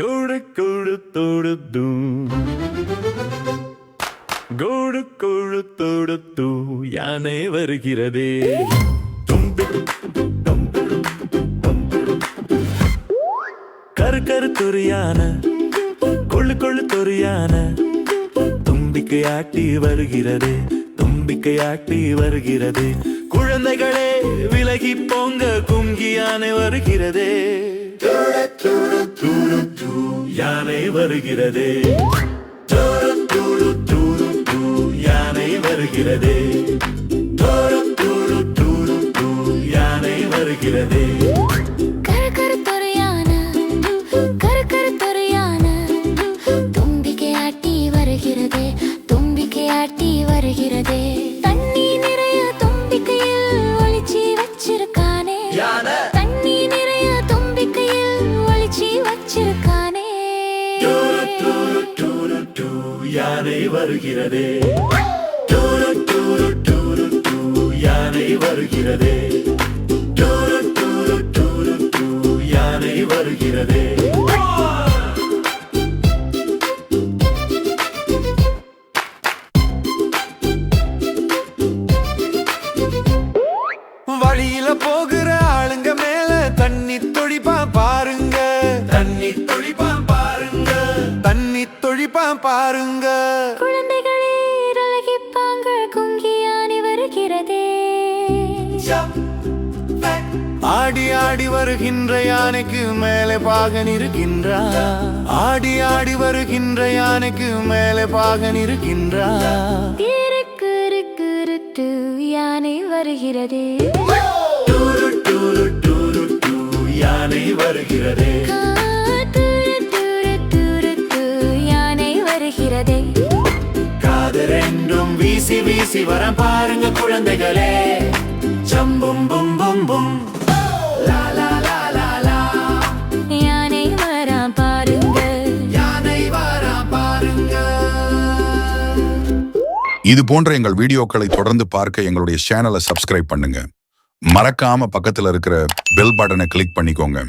கோடு கோடு தோடு தூ. கோடு கோடு தோடு தூ. யானை வருகிறதே. கரு கரு துரியான. கொள்ளு கொள்ளு துரியான. தும்பிக்கை ஆட்டி வருகிறது. தும்பிக்கை வருகிறது. குழந்தைகளே விலகி போங்க. குங்கி வருகிறதே. தூடு யானை வருகிறதே. தோறும் தூளு தூளு தூ யானை வருகிறதே. தோறும் தூளு தூளு தூ யானை வருகிறதே. யானை வருகிறதே. டூரு, டூரு, டூரு, டூ, யானை வருகிறதே டூரு, டூரு, டூரு, டூ, யானை வருகிறதே. தொழிப்பா பாருங்க குழந்தைகளே ரலகிப்பாங்க குங்கியானி வருகிறதே ஆடி ஆடி வருகின்ற யானைக்கு மேலே பாகன் இருக்கின்றார் ஆடி ஆடி வருகின்ற யானைக்கு மேலே பாகன் இருக்கின்றார் இருக்கு இருக்கு இருக்கு யானை வருகிறதே வீசி வீசி வர பாருங்க குழந்தைகளே. சம்பும் பும் பும் பும் லா லா லா லா லா. யானை வரா பாருங்க. யானை வாரா பாருங்க. இது போன்ற எங்கள் வீடியோக்களை தொடர்ந்து பார்க்க எங்களுடைய சேனலை சப்ஸ்கிரைப் பண்ணுங்க. மறக்காம பக்கத்துல இருக்கிற பெல் பட்டனை கிளிக் பண்ணிக்கோங்க.